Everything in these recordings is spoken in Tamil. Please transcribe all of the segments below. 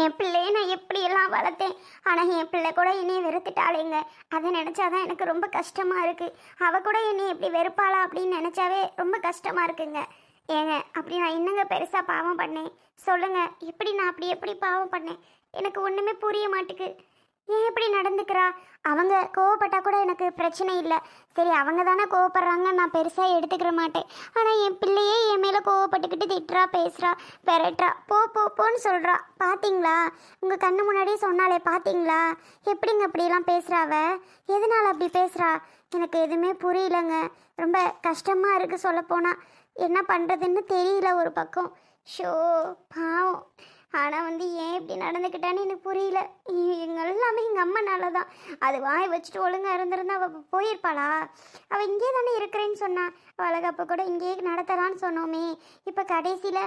என் பிள்ளைய நான் எப்படியெல்லாம் வளர்த்தேன்? ஆனால் என் பிள்ளை கூட என்னை வெறுத்துட்டாளேங்க. அதை நினச்சாதான் எனக்கு ரொம்ப கஷ்டமாக இருக்குது அவள் கூட என்னை எப்படி வெறுப்பாளா அப்படின்னு நினச்சாவே ரொம்ப கஷ்டமாக இருக்குங்க. ஏங்க அப்படி நான் என்னங்க பெருசாக பாவம் பண்ணேன்? சொல்லுங்கள் எப்படி நான் அப்படி எப்படி பாவம் பண்ணேன்? எனக்கு ஒன்றுமே புரிய மாட்டேக்கு. ஏன் இப்படி நடந்துக்கிறா? அவங்க கோவப்பட்டா கூட எனக்கு பிரச்சனை இல்லை. சரி அவங்க தானே கோவப்படுறாங்க நான் பெருசாக எடுத்துக்கிற மாட்டேன். ஆனால் என் பிள்ளையே என் மேலே கோவப்பட்டுக்கிட்டு திட்டுறா பேசுகிறா பெரட்டுறா போ போ போன்னு சொல்கிறா பார்த்தீங்களா உங்கள் கண்ணு முன்னாடியே சொன்னாலே பார்த்தீங்களா எப்படிங்க அப்படிலாம் பேசுகிறாவ எதனால் அப்படி பேசுகிறா எனக்கு எதுவுமே புரியலங்க. ரொம்ப கஷ்டமாக இருக்குது சொல்லப்போனால் என்ன பண்ணுறதுன்னு தெரியல ஒரு பக்கம். ஷோ பாவம். ஆனால் வந்து ஏன் இப்படி நடந்துக்கிட்டான்னு எனக்கு புரியல. எங்கள் எல்லாமே எங்கள் அம்மானால தான் அது வாய் வச்சுட்டு ஒழுங்காக இருந்திருந்தா அவள் போயிருப்பாளா? அவள் இங்கே தானே இருக்கிறேன்னு சொன்னான் வளகாப்பு கூட இங்கேயே நடத்தலான்னு சொன்னோமே. இப்போ கடைசியில்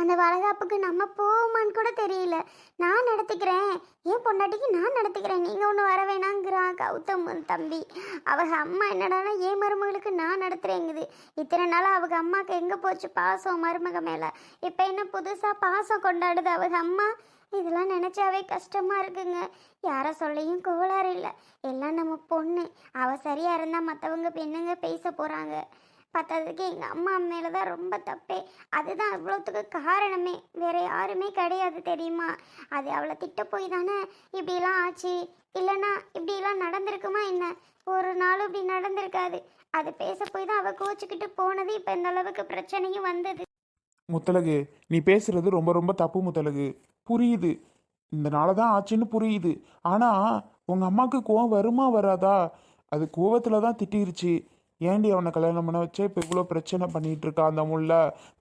அந்த வளகாப்புக்கு நம்ம போவோமான்னு கூட தெரியல. நான் நடத்திக்கிறேன். என் பொண்டாட்டிக்கு நான் நடத்திக்கிறேன். நீங்கள் ஒன்று வர வேணாங்கிறான் கௌதம் தம்பி. அவங்க அம்மா என்னடானா ஏன் மருமகளுக்கு நான் நடத்துகிறேங்குது இத்தனை நாள் அவங்க அம்மாவுக்கு எங்கே போச்சு பாசம் மருமக மேலே? இப்போ என்ன புதுசாக பாசம் கொண்டாடுது அவங்க அம்மா? இதெல்லாம் நினச்சாவே கஷ்டமாக இருக்குங்க. யாரை சொல்லியும் கோளாறு இல்லை. எல்லாம் நம்ம பொண்ணு. அவள் சரியாக இருந்தால் மற்றவங்க பெண்ணுங்க பேச போகிறாங்க பத்தாததுக்கு எங்கள் அம்மா மேலே தான் ரொம்ப தப்பே. அதுதான் இவ்வளோத்துக்கு காரணமே. வேறு யாருமே கிடையாது தெரியுமா? அது அவளை திட்ட போய் தானே இப்படிலாம் ஆச்சு? இல்லைன்னா இப்படிலாம் நடந்திருக்குமா என்ன? ஒரு நாளும் இப்படி நடந்திருக்காது. அது பேச போய் தான் அவள் கோச்சிக்கிட்டு போனது. இப்போ இந்த அளவுக்கு பிரச்சனையும் வந்தது. முத்தலகு நீ பேசுறது ரொம்ப ரொம்ப தப்பு முத்தலகு புரியுது. இந்த நாளை தான் ஆச்சுன்னு புரியுது. ஆனால் உங்கள் அம்மாவுக்கு கோவம் வருமா வராதா? அது கோவத்தில் தான் திட்டிருச்சு. ஏண்டி அவனை கல்யாணம் பண்ண வச்சா இப்போ இவ்வளோ பிரச்சனை பண்ணிட்டு இருக்கா அந்த முள்ள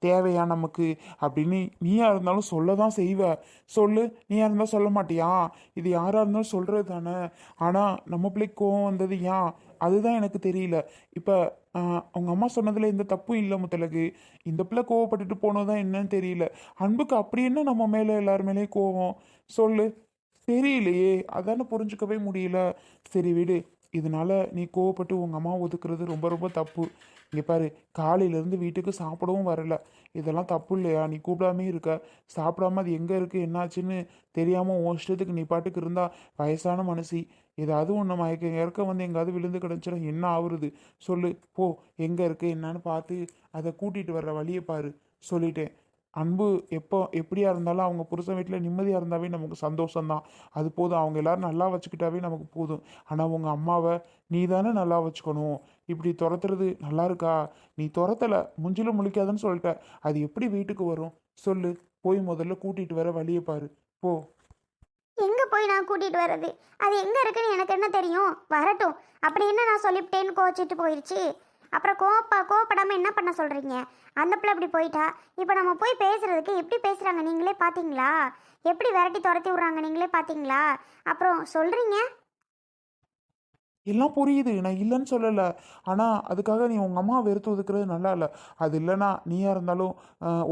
தேவையா நமக்கு? அப்படின்னு நீயா இருந்தாலும் சொல்ல தான் செய்வ. சொல்லு. நீயா இருந்தால் சொல்ல மாட்டியா? இது யாரா இருந்தாலும் சொல்றது தானே. ஆனால் நம்ம பிள்ளைக்கு கோவம் வந்தது ஏன்? அதுதான் எனக்கு தெரியல. இப்போ அவங்க அம்மா சொன்னதில் எந்த தப்பும் இல்லை முத்தலகு இந்த பிள்ளை கோவப்பட்டுட்டு போனதுதான் என்னன்னு தெரியல. அன்புக்கு அப்படி என்ன நம்ம மேலே எல்லார் மேலேயும் கோவம்? சொல்லு. தெரியலையே. அதானே புரிஞ்சுக்கவே முடியல. சரி விடு. இதனால நீ கோவப்பட்டு உங்கள் அம்மா ஒதுக்குறது ரொம்ப ரொம்ப தப்பு. இங்கே பாரு காலையிலேருந்து வீட்டுக்கு சாப்பிடவும் வரல. இதெல்லாம் தப்பு இல்லையா? நீ கூப்பிடாமே இருக்க. சாப்பிடாம அது எங்கே இருக்குது என்னாச்சுன்னு தெரியாமல் உன் இஷ்டத்துக்கு நீ பாட்டுக்கு இருந்தால் வயசான மனசி. ஏதாவது ஒன்று மயக்க இறக்க வந்து எங்காவது விழுந்து கிடச்சிடும் என்ன ஆகுறது சொல்லு. போ எங்கே இருக்கு? என்னன்னு பார்த்து அதை கூட்டிகிட்டு வர்ற வழியை பாரு. சொல்லிட்டேன். அன்பு எப்போ எப்படியா இருந்தாலும் அவங்க புருஷன் வீட்டில் நிம்மதியாக இருந்தாவே நமக்கு சந்தோஷம்தான். அது போதும். அவங்க எல்லாரும் நல்லா வச்சுக்கிட்டாவே நமக்கு போதும். ஆனால் உங்கள் அம்மாவை நீ தானே நல்லா வச்சுக்கணும். இப்படி துரத்துறது நல்லா இருக்கா நீ துரத்தலை. முஞ்சிலும் முழிக்காதுன்னு சொல்லிட்ட. அது எப்படி வீட்டுக்கு வரும்? சொல்லு. போய் முதல்ல கூட்டிகிட்டு வர வழியை பாரு. போ. எங்கே போய் நான் கூட்டிகிட்டு வர்றது? அது எங்கே இருக்குன்னு எனக்கு என்ன தெரியும்? வரட்டும். அப்படி என்ன நான் சொல்லிவிட்டேன்னு கோச்சிட்டு போயிடுச்சு அப்புறம் கோப்பா கோவப்படாமல் என்ன பண்ண சொல்கிறீங்க அந்த பிள்ளை அப்படி போயிட்டா? இப்போ நம்ம போய் பேசுகிறதுக்கு எப்படி பேசுகிறாங்க நீங்களே பார்த்தீங்களா எப்படி விரட்டி துரத்தி விட்றாங்க? நீங்களே பார்த்தீங்களா அப்புறம் சொல்கிறீங்க எல்லாம் புரியுது. நான் இல்லைன்னு சொல்லலை. ஆனால் அதுக்காக நீ உங்கள் அம்மா வெறுத்து ஒதுக்குறது நல்லா இல்லை. அது இல்லைன்னா நீயாக இருந்தாலும்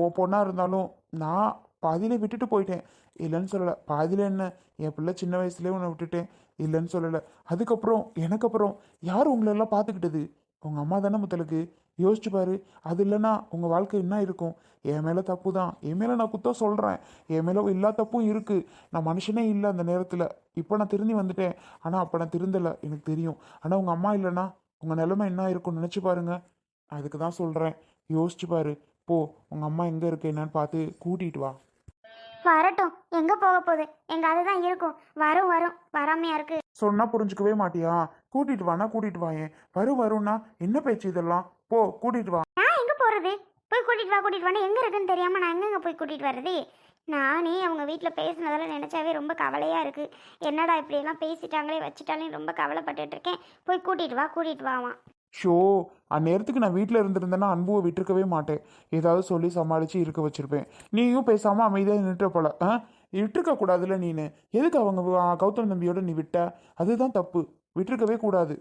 ஓ பொண்ணாக இருந்தாலும் நான் பாதியிலே விட்டுட்டு போயிட்டேன். இல்லைன்னு சொல்லலை. பாதியில் என்ன? என் பிள்ளை சின்ன வயசுலேயே உன்னை விட்டுட்டேன். இல்லைன்னு சொல்லலை. அதுக்கப்புறம் எனக்கு அப்புறம் யார் உங்களெல்லாம் பார்த்துக்கிட்டது உங்கள் அம்மா தானே முத்தலுக்கு? யோசிச்சு பாரு. அது இல்லைன்னா உங்கள் வாழ்க்கை என்ன இருக்கும்? என் மேலே தப்பு தான். என் மேலே நான் குத்தம் சொல்கிறேன் என் மேலே எல்லா தப்பும் இருக்குது நான் மனுஷனே இல்லை அந்த நேரத்தில். இப்போ நான் திருந்தி வந்துட்டேன். ஆனால் அப்போ நான் திருந்தலை. எனக்கு தெரியும். ஆனால் உங்கள் அம்மா இல்லைன்னா உங்கள் நிலைமை என்ன இருக்கும்னு நினச்சி பாருங்க. அதுக்கு தான் சொல்கிறேன் யோசிச்சு பாரு. போ உங்கள் அம்மா எங்கே இருக்கு? என்னன்னு பார்த்து கூட்டிகிட்டு வா. வரட்டும். எங்கே போக போகுது? எங்கள் அதுதான் இருக்கும். வரும் வரும். வராமையா இருக்கு. சொன்னா புரிஞ்சுக்கவே மாட்டியா? கூட்டிட்டு வானா கூட்டிட்டு வாயேன் வரும் வரும்னா என்ன பேச்சு இதெல்லாம்? போ கூட்டிட்டு வா. நான் எங்கே போகிறது போய் கூட்டிகிட்டு வா கூட்டிகிட்டு வான்னு எங்கே இருக்குன்னு தெரியாமல் நான் எங்கெங்கே போய் கூட்டிகிட்டு வர்றது? நானே அவங்க வீட்டில் பேசினதெல்லாம் நினச்சாவே ரொம்ப கவலையாக இருக்குது என்னடா இப்படியெல்லாம் பேசிட்டாங்களே வச்சுட்டாலே ரொம்ப கவலைப்பட்டுட்டு இருக்கேன். போய் கூட்டிகிட்டு வா கூட்டிகிட்டு வாமா ஷோ அந்நேரத்துக்கு நான் வீட்டில் இருந்திருந்தேன்னா அன்புவை விட்டுருக்கவே மாட்டேன். ஏதாவது சொல்லி சமாளித்து இருக்க வச்சிருப்பேன். நீயும் பேசாமல் அமைதியாக நின்றுட்ட போல. ஆ? விட்டுருக்க கூடாதுல்ல நீனு. எதுக்கு அவங்க கௌதம் தம்பியோட நீ விட்ட? அதுதான் தப்பு. விட்டுருக்கவே கூடாது.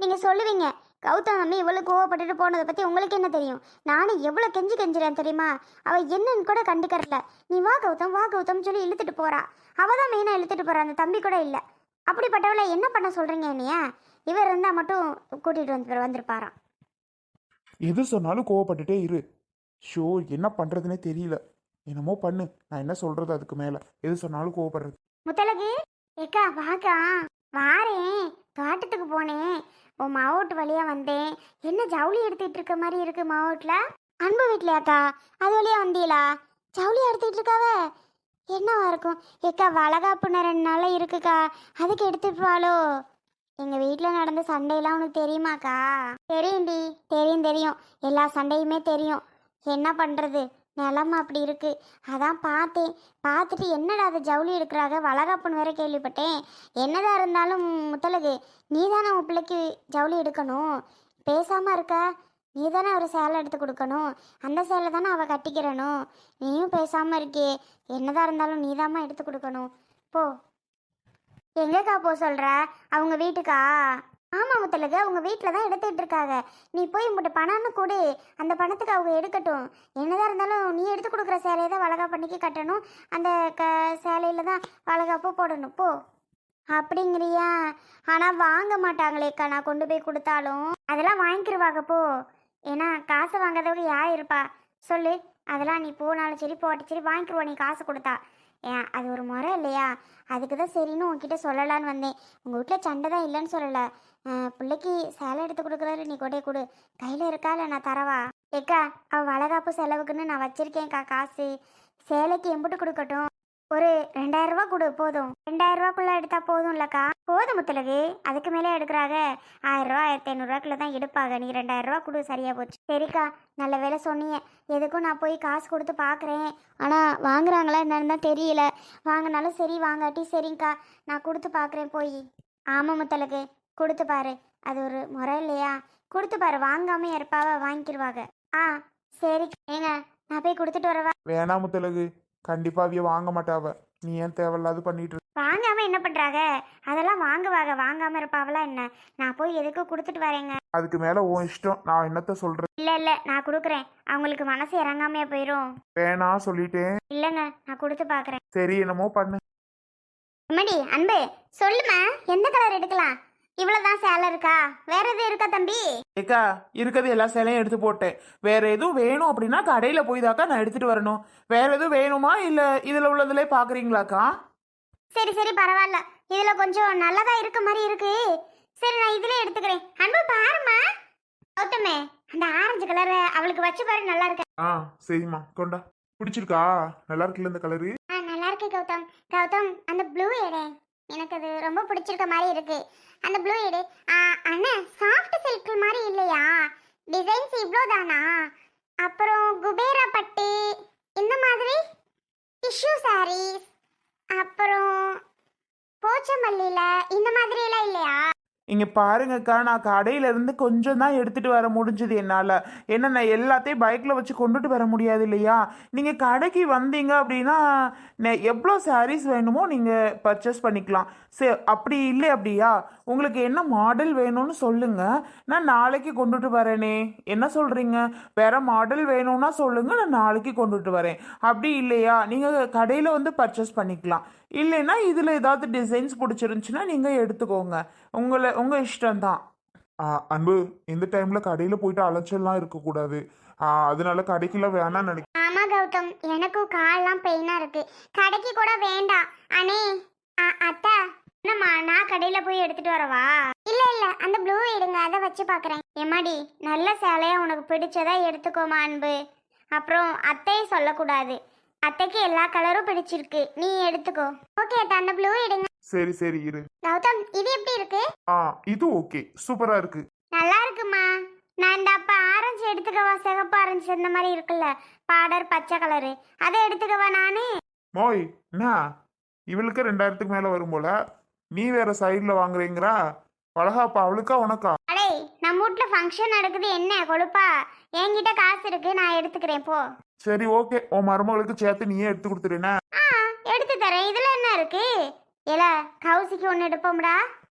நீங்கள் சொல்லுவீங்க கௌதம் அம்மி இவ்வளோ கோவப்பட்டுட்டு போனதை பற்றி உங்களுக்கு என்ன தெரியும்? நானும் எவ்வளோ கெஞ்சி கெஞ்சுறேன் தெரியுமா? அவள் என்னன்னு கூட கண்டுக்கறல நீ வா கௌதம் வா கௌதம் சொல்லி இழுத்துட்டு போறா. அவள் தான் மெயினாக இழுத்துட்டு போறா அந்த தம்பி கூட இல்லை. அப்படிப்பட்டவளை என்ன பண்ண சொல்கிறீங்க என்னைய? இவர் இருந்தால் மட்டும் கூட்டிகிட்டு வந்து வந்திருப்பாராம். எது சொன்னாலும் கோவப்பட்டுட்டே இரு. ஷோ என்ன பண்ணுறதுனே தெரியல. என்னமோ பண்ணு. நான் என்ன சொல்றது அதுக்கு மேல? எது சொன்னாலும் கோவப்படுறது. முத்தலகு ஏக்கா வாக்கா. வாரேன் தோட்டத்துக்கு போனேன். உன் மாவோட்டு வழியா வந்தேன். என்ன ஜவுளி எடுத்துட்டு இருக்க மாதிரி இருக்கு மாவோட்டில் அன்பு வீட்லயாக்கா அது வழியா வந்தீங்களா ஜவுளி எடுத்துட்டு இருக்காவ? என்னவா இருக்கும்? ஏக்கா வளகாப்புன ரெண்டு நாளாக இருக்குக்கா. அதுக்கு எடுத்துட்டுவாளோ எங்கள் வீட்டில் நடந்த சண்டையெல்லாம் உனக்கு தெரியுமாக்கா தெரியும்டி. தெரியும் தெரியும். எல்லா சண்டையுமே தெரியும். என்ன பண்ணுறது நிலமை அப்படி இருக்கு. அதான் பார்த்தேன். பார்த்துட்டு என்னடா அது ஜவுளி எடுக்கிறாங்க வளகாப்புன்னு வேற கேள்விப்பட்டேன். என்னதான் இருந்தாலும் முத்தலகு நீ தானே உன் பிள்ளைக்கு ஜவுளி எடுக்கணும். பேசாமல் இருக்க? நீ தானே ஒரு சேலை எடுத்து கொடுக்கணும். அந்த சேலை தானே அவள் கட்டிக்கிறணும். நீயும் பேசாமல் இருக்கே. என்னதான் இருந்தாலும் நீ எடுத்து கொடுக்கணும். போ. எங்கக்கா போ சொல்கிற அவங்க வீட்டுக்கா? ஆமாம் முத்தலகு அவங்க வீட்டில் தான் எடுத்துகிட்டு இருக்காங்க. நீ போய் உங்கள்கிட்ட பணம்னு கொடு. அந்த பணத்துக்கு அவங்க எடுக்கட்டும். என்னதான் இருந்தாலும் நீ எடுத்து கொடுக்குற சேலையை தான் வளகா பண்ணிக்கு கட்டணும். அந்த க சேலையில் தான் வளகாப்பு போடணும். போ. அப்படிங்கிறியா? ஆனால் வாங்க மாட்டாங்களேக்கா நான் கொண்டு போய் கொடுத்தாலும். அதெல்லாம் வாங்கிக்கிருவாங்க போ. ஏன்னா காசு வாங்காதவங்க யார் இருப்பா? சொல்லு. அதெல்லாம் நீ போனாலும் சரி போட்டு சரி வாங்கிக்கிருவோம். நீ காசு கொடுத்தா. ஏன் அது ஒரு முறை இல்லையா? அதுக்கு தான் சரின்னு உங்ககிட்ட சொல்லலான்னு வந்தேன். உங்கள் வீட்டில் சண்டை தான் இல்லைன்னு சொல்லலை. பிள்ளைக்கு சேலை எடுத்து கொடுக்குறாரு. நீ கொண்டே கொடு. கையில் இருக்கா இல்லை நான் தரவா? ஏக்கா அவள் வளகாப்பு செலவுக்குன்னு நான் வச்சுருக்கேன்க்கா காசு. சேலைக்கு எம்பிட்டு கொடுக்கட்டும். ஒரு ரெண்டாயிரம் ரூபா கொடு போதும். ரெண்டாயிரம் ரூபாக்குள்ள எடுத்தா போதும் இல்லக்கா போதும் முத்தலகு அதுக்கு மேலே எடுக்கிறாங்க ஆயிரம் ரூபா ஆயிரத்தி ஐநூறுரூவாக்குள்ள தான் எடுப்பாங்க நீ ரெண்டாயிரம் ரூபா கொடு சரியா போச்சு. சரிக்கா நல்ல வேலை சொன்னீங்க. எதுக்கும் நான் போய் காசு கொடுத்து பார்க்குறேன் ஆனால் வாங்குறாங்களா என்னன்னு தான் தெரியல. வாங்கினாலும் சரி வாங்காட்டி சரிங்க்கா நான் கொடுத்து பார்க்குறேன் போய். ஆமாம் முத்தலகு கொடுத்து பாரு. அது ஒரு முறை இல்லையா? கொடுத்து பாரு. வாங்காம இருப்பாவ வாங்கிடுவாங்க ஆ சரி. ஏங்க நான் போய் கொடுத்துட்டு வரவா? வேணாம் முத்தலகு கண்டிப்பா அவிய வாங்க மாட்டாவ நீ ஏன் தேவையில்லாது பண்ணிட்டு இருக்க? வாங்காம என்ன பண்றாங்க அதெல்லாம் வாங்குவாங்க வாங்காம இருப்பாவளா என்ன? நான் போய் எதுக்கு கொடுத்துட்டு வரேங்க. அதுக்கு மேல உன் இஷ்டம். நான் என்னத்த சொல்றேன் இல்ல இல்ல நான் கொடுக்குறேன். அவங்களுக்கு மனசு இறங்காமையா போயிரும். வேணாம் சொல்லிட்டேன். இல்லைங்க நான் கொடுத்து பார்க்குறேன் சரி என்னமோ பண்ணு. அம்மாடி அன்பு சொல்லுமா எந்த கலர் எடுக்கலாம்? இவ்வளவுதான் சேலை இருக்கா? வேற எதுவும் இருக்கா தம்பி? ஏக்கா இருக்கிறது எல்லா சேலையும் எடுத்து போட்டேன். வேற எதுவும் வேணும் அப்படின்னா கடையில போய் தாக்கா நான் எடுத்துட்டு வரணும். வேற எதுவும் வேணுமா இல்ல இதுல உள்ளதுல பாக்குறீங்களாக்கா? சரி சரி பரவாயில்ல. இதுல கொஞ்சம் நல்லதா இருக்க மாதிரி இருக்கு. சரி நான் இதுல எடுத்துக்கிறேன். அன்பு பாருமா கௌதமே அந்த ஆரஞ்சு கலர் அவளுக்கு வச்சு பாரு நல்லா இருக்கு? ஆ சரிம்மா. கொண்டா. பிடிச்சிருக்கா? நல்லா இருக்குல்ல இந்த கலரு ஆ நல்லா இருக்கு கௌதம். கௌதம் அந்த ப்ளூ எடு. எனக்கு அது ரொம்ப பிடிச்சிருக்க மாதிரி இருக்கு. அந்த ப்ளூ எடு அண்ணா சாஃப்ட் சில்க் மாதிரி இல்லையா? டிசைன்ஸ் இவ்வளோ தானா அப்புறம் குபேரா பட்டு இந்த மாதிரி டிஷ்யூ சாரீஸ் அப்புறம் போச்சமல்லியில இந்த மாதிரி எல்லாம் இல்லையா? இங்க பாருங்கக்கா நான் கடையில இருந்து கொஞ்சம் தான் எடுத்துட்டு வர முடிஞ்சது என்னால. ஏன்னா நான் எல்லாத்தையும் பைக்ல வச்சு கொண்டுட்டு வர முடியாது இல்லையா? நீங்க கடைக்கு வந்தீங்க அப்படின்னா எவ்வளோ சாரீஸ் வேணுமோ நீங்க பர்ச்சேஸ் பண்ணிக்கலாம். சரி அப்படி இல்லை அப்படியா? உங்களுக்கு என்ன மாடல் வேணும்னு சொல்லுங்க. நான் நாளைக்கு கொண்டுட்டு வரேனே. என்ன சொல்றீங்க? வேற மாடல் வேணும்னா சொல்லுங்க நான் நாளைக்கு கொண்டுட்டு வரேன். அப்படி இல்லையா? நீங்க கடையில வந்து பர்ச்சேஸ் பண்ணிக்கலாம். இல்லைன்னா இதுல ஏதாவது டிசைன்ஸ் பிடிச்சிருந்துச்சுன்னா நீங்க எடுத்துக்கோங்க. உங்களை உங்க இஷ்டம்தான் ஆ, அன்பு இந்த டைம்ல கடையில போயிட்டு அலைச்சல்லாம் இருக்கக்கூடாது. ஆ, அதனால கடைக்குலாம் வேணாம் நினைக்க ஆமா கௌதம். எனக்கும் கால்லாம் பெயினா இருக்கு. கடைக்கு கூட வேண்டாம். அண்ணே அத்தை. என்னம்மா நான் கடையில போய் எடுத்துட்டு வரவா? இல்ல இல்ல அந்த ப்ளூ எடுங்க அதை வச்சு பாக்குறேன். எம்மாடி நல்ல சேலையா உனக்கு பிடிச்சதா எடுத்துக்கோமா அன்பு. அப்புறம் அத்தையை சொல்லக்கூடாது. அத்தைக்கு எல்லா கலரும் பிடிச்சிருக்கு. நீ எடுத்துக்கோ. ஓகே அத்தை அந்த ப்ளூ எடுங்க. சரி சரி இரு. கௌதம் இது எப்படி இருக்கு? ஆ இது ஓகே. சூப்பரா இருக்கு. நல்லா இருக்குமா? நான் இந்த அப்ப ஆரஞ்சு எடுத்துக்கவா சிகப்பு ஆரஞ்சு இந்த மாதிரி இருக்குல்ல? பார்டர் பச்சை கலரு. அதை எடுத்துக்கவா நானு? மோய் என்ன? இவளுக்கு ரெண்டாயிரத்துக்கு மேல வரும் போல. நீ வேற சைடுல வாங்குறீங்களா? வளகாப்பா அவளுக்கா உனக்கா. அடே நம்ம வீட்ல ஃபங்க்ஷன் நடக்குது என்ன? கொழுப்பா? என்கிட்ட காசு இருக்கு நான் எடுத்துக்கிறேன் போ. சரி ஓகே உன் மருமகளுக்கு சேர்த்து நீயே எடுத்து கொடுத்துருன ஆ எடுத்து தரேன். இதுல என்ன இருக்கு? ஏல கௌசிக்கு ஒன்று எடுப்போம்டா.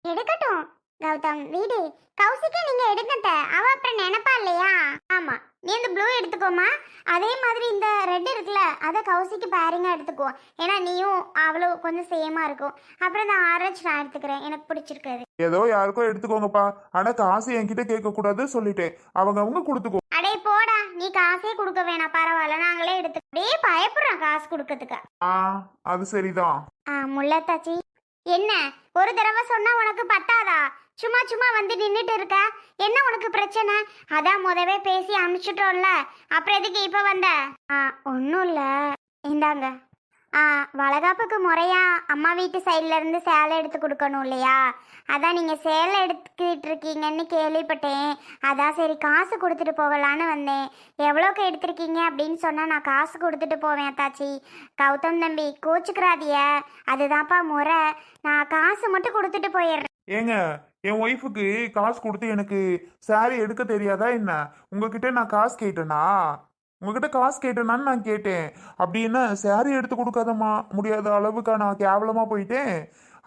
எடுக்கட்டும் கௌதம். வீடு. கௌசிக்கு நீங்க எடுக்கட்ட அவ அப்புறம் நினைப்பா இல்லையா? ஆமா. நீ இந்த ப்ளூ எடுத்துக்கோமா அதே மாதிரி இந்த ரெட் இருக்குல்ல அதை கௌசிக்கு பேரிங்கா எடுத்துக்கோ. ஏன்னா நீயும் அவளும் கொஞ்சம் சேமா இருக்கும். அப்புறம் இந்த ஆரஞ்சு நான் எடுத்துக்கிறேன். எனக்கு பிடிச்சிருக்கு அது ஏதோ யாருக்கோ எடுத்துக்கோங்கப்பா. ஆனா காசு என்கிட்ட கேட்க கூடாது சொல்லிட்டேன். அவங்க அவங்க கொடுத்துக்கோ. அடே போடா. நீ காசே கொடுக்க வேணாம். பரவாயில்ல நாங்களே எடுத்து அப்படியே பயப்படுறோம் காசு கொடுக்கறதுக்கு. ஆ அது சரிதான். ஆ முள்ளத்தாச்சி என்ன? ஒரு தடவை சொன்னா உனக்கு பத்தாதா? சும்மா சும்மா வந்து நின்றுட்டு இருக்க. என்ன உனக்கு பிரச்சனை? அதான் முதவே பேசி அனுப்பிச்சிட்டோம்ல. அப்புறம் எதுக்கு இப்போ வந்த? ஆ ஒன்றும் இல்லை. இந்தாங்க. ஆ வளகாப்புக்கு முறையா அம்மா வீட்டு சைட்ல இருந்து சேலை எடுத்து கொடுக்கணும் இல்லையா? அதான் நீங்கள் சேலை எடுத்துக்கிட்டு இருக்கீங்கன்னு கேள்விப்பட்டேன். அதான் சரி காசு கொடுத்துட்டு போகலான்னு வந்தேன். எவ்வளோக்கு எடுத்திருக்கீங்க அப்படின்னு சொன்னால் நான் காசு கொடுத்துட்டு போவேன் தாச்சி கௌதம் தம்பி கோச்சுக்கிறாதிய அதுதான்ப்பா முறை. நான் காசு மட்டும் கொடுத்துட்டு போயிடுறேன். ஏங்க என் ஒய்ஃபுக்கு காசு கொடுத்து எனக்கு saree எடுக்க தெரியாதா என்ன? உங்ககிட்ட நான் காசு கேட்டேனா? உங்ககிட்ட காசு கேட்டேனான்னு நான் கேட்டேன். அப்படி என்ன saree எடுத்து கொடுக்காதம்மா. முடியாத அளவுக்கா நான் கேவலமா போயிட்டேன்.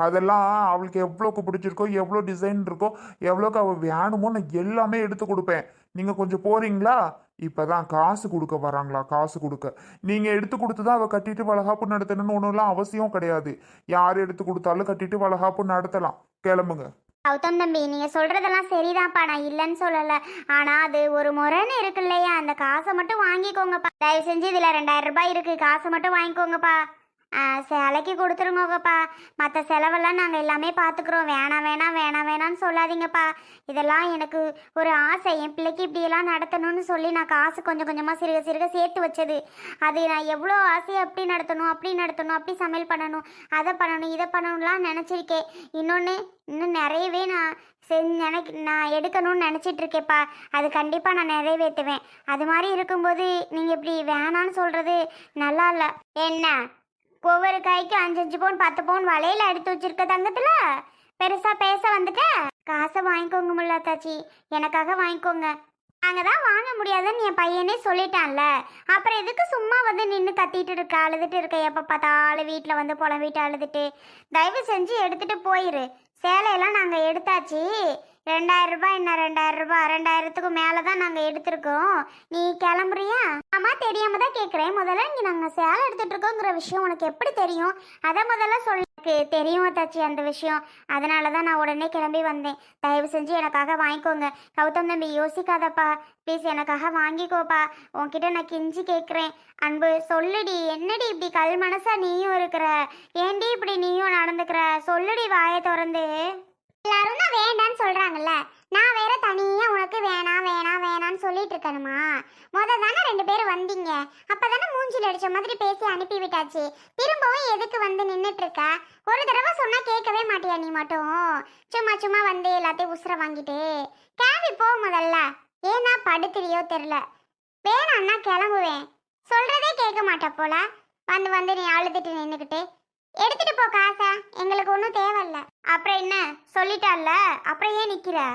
அதெல்லாம் அவளுக்கு எவ்வளோக்கு பிடிச்சிருக்கோ எவ்வளோ டிசைன் இருக்கோ எவ்வளோக்கு அவள் வேணுமோ நான் எல்லாமே எடுத்து கொடுப்பேன். நீங்கள் கொஞ்சம் போறீங்களா? இப்போதான் காசு கொடுக்க வராங்களா? காசு கொடுக்க. நீங்கள் எடுத்து கொடுத்து தான் அவள் கட்டிட்டு வளகாப்பு நடத்தணும்னு ஒன்றுலாம் அவசியம் கிடையாது. யார் எடுத்து கொடுத்தாலும் கட்டிட்டு வளகாப்பு நடத்தலாம். கிளம்புங்க. கௌதம் தம்பி நீங்கள் சொல்கிறதெல்லாம் சரிதான்ப்பா. நான் இல்லைன்னு சொல்லலை. ஆனால் அது ஒரு முறைன்னு இருக்கு இல்லையா அந்த காசை மட்டும் வாங்கிக்கோங்கப்பா. தயவு செஞ்சு இதில் ரெண்டாயிரம் ரூபாய் இருக்குது காசை மட்டும் வாங்கிக்கோங்கப்பா. சிலைக்கு கொடுத்துருங்கப்பா மற்ற செலவெல்லாம் நாங்கள் எல்லாமே பார்த்துக்குறோம் வேணாம் வேணாம் வேணாம் வேணாம்னு சொல்லாதீங்கப்பா. இதெல்லாம் எனக்கு ஒரு ஆசை. என் பிள்ளைக்கு இப்படியெல்லாம் நடத்தணும்னு சொல்லி நான் காசு கொஞ்சம் கொஞ்சமாக சிறுக சிறுக சேர்த்து வச்சது. அது நான் எவ்வளோ ஆசையை அப்படி நடத்தணும் அப்படி நடத்தணும் அப்படி சமையல் பண்ணணும் அதை பண்ணணும் இதை பண்ணணும்லாம் நினச்சிருக்கேன். இன்னொன்று இன்னும் நிறையவே நான் செஞ்சு நினைக்க நான் எடுக்கணும்னு நினச்சிட்டு இருக்கேப்பா அது கண்டிப்பாக நான் நிறைவேற்றுவேன். அது மாதிரி இருக்கும்போது நீங்கள் இப்படி வேணான்னு சொல்கிறது நல்லா இல்லை. என்ன? ஒவ்வொரு கைக்கு அஞ்சஞ்சு பவுன் பத்து பவுன் வலையில எடுத்து வச்சிருக்க தங்கத்தில்? பெருசாக பேச வந்துட்ட? காசை வாங்கிக்கோங்க முல்லாத்தாச்சி. எனக்காக வாங்கிக்கோங்க. நாங்கள் தான் வாங்க முடியாதுன்னு என் பையனே சொல்லிட்டான்ல. அப்புறம் எதுக்கு சும்மா வந்து நின்று கத்திட்டு இருக்க அழுதுட்டு இருக்க? எப்போ பார்த்தாலும் வீட்டில் வந்து புலம்பிட்டு அழுதுட்டு. தயவு செஞ்சு எடுத்துட்டு போயிரு. சேலையெல்லாம் நாங்கள் எடுத்தாச்சு. ரெண்டாயிரம் ரூபாய் என்ன ரெண்டாயிரம் ரூபாய் ரெண்டாயிரத்துக்கு மேலே தான் நாங்கள் எடுத்திருக்கோம். நீ கிளம்புறியா? ஆமாம் தெரியாமல் தான் கேட்குறேன் முதல்ல இங்கே நாங்கள் சேலை எடுத்துகிட்டு இருக்கோங்கிற விஷயம் உனக்கு எப்படி தெரியும்? அதை முதல்ல சொல்லு. எனக்கு தெரியும் தச்சி அந்த விஷயம். அதனால தான் நான் உடனே கிளம்பி வந்தேன். தயவு செஞ்சு எனக்காக வாங்கிக்கோங்க. கௌதம் தம்பி யோசிக்காதப்பா. ப்ளீஸ் எனக்காக வாங்கிக்கோப்பா. உன்கிட்ட நான் கெஞ்சி கேட்குறேன் அன்பு சொல்லுடி. என்னடி இப்படி கல் மனசா நீயும் இருக்கிற? ஏண்டி இப்படி நீயும் நடந்துக்கிற? சொல்லுடி வாயை திறந்து. எல்லாரும் தான் வேண்டான்னு சொல்றாங்கல்ல. நான் வேற தனியா உனக்கு வேணாம் வேணாம் வேணாம்னு சொல்லிட்டு இருக்கணுமா? முத தானே ரெண்டு பேரும் வந்தீங்க. அப்பதானே மூஞ்சில் அடிச்ச மாதிரி பேசி அனுப்பி விட்டாச்சு. திரும்பவும் எதுக்கு வந்து நின்றுட்டு இருக்க? ஒரு தடவை சொன்னா கேட்கவே மாட்டியா நீ மட்டும்? சும்மா சும்மா வந்து எல்லாத்தையும் உசுர வாங்கிட்டு. கிளம்பி போ முதல்ல. ஏன்னா படுத்துறியோ தெரில வேணான்னா கிளம்புவேன். சொல்றதே கேட்க மாட்டா போல. வந்து வந்து நீ அழுதுட்டு நின்றுக்கிட்டு எடுத்துட்டு போ காசை. எங்களுக்கு ஒன்றும் தேவையில்ல. அப்புறம் என்ன? சொல்லிட்டால அப்புறம் ஏன் நிக்கிற?